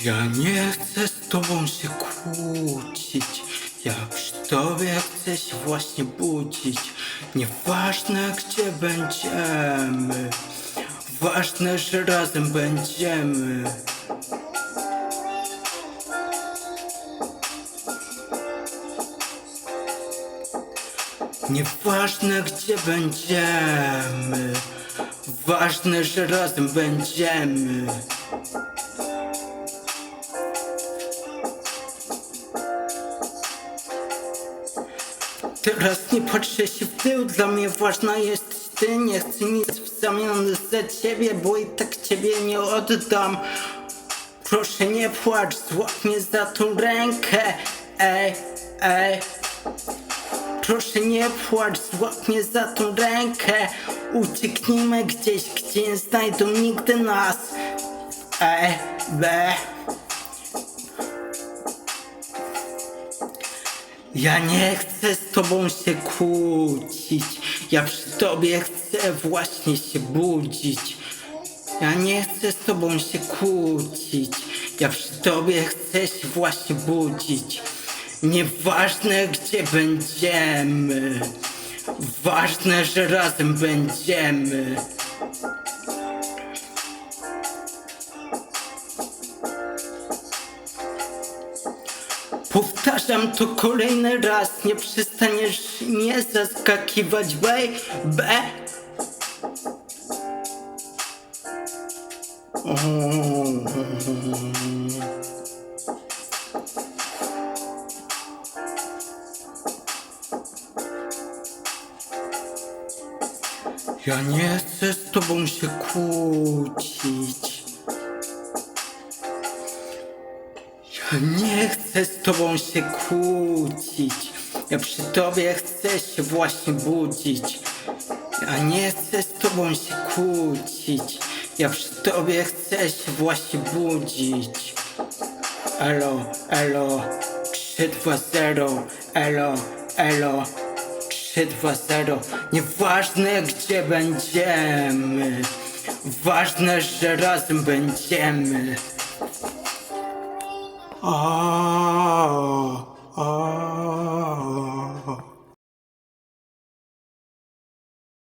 Ja nie chcę z tobą się kłócić. Ja przy tobie chcę się właśnie budzić. Nieważne gdzie będziemy. Ważne, że razem będziemy. Nieważne gdzie będziemy. Ważne, że razem będziemy. Teraz nie patrzę się w tył, dla mnie ważna jest ty. Nie chcę nic w zamian za ciebie, bo i tak ciebie nie oddam. Proszę nie płacz, złap mnie za tą rękę. Ej, ej. Proszę nie płacz, złap mnie za tą rękę. Ucieknijmy gdzieś, gdzie nie znajdą nigdy nas. Ej, be Ja nie chcę z tobą się kłócić. Ja przy tobie chcę właśnie się budzić. Ja nie chcę z tobą się kłócić. Ja przy tobie chcę się właśnie budzić. Nieważne gdzie będziemy. Ważne, że razem będziemy. Powtarzam to kolejny raz, nie przestaniesz nie zaskakiwać, baby. Ja nie chcę z tobą się kłócić. Nie chcę z tobą się kłócić. Ja przy tobie chcę się właśnie budzić. Ja nie chcę z tobą się kłócić. Ja przy tobie chcę się właśnie budzić. Elo, elo, 320, elo, elo, 320. Nieważne gdzie będziemy. Ważne, że razem będziemy. 아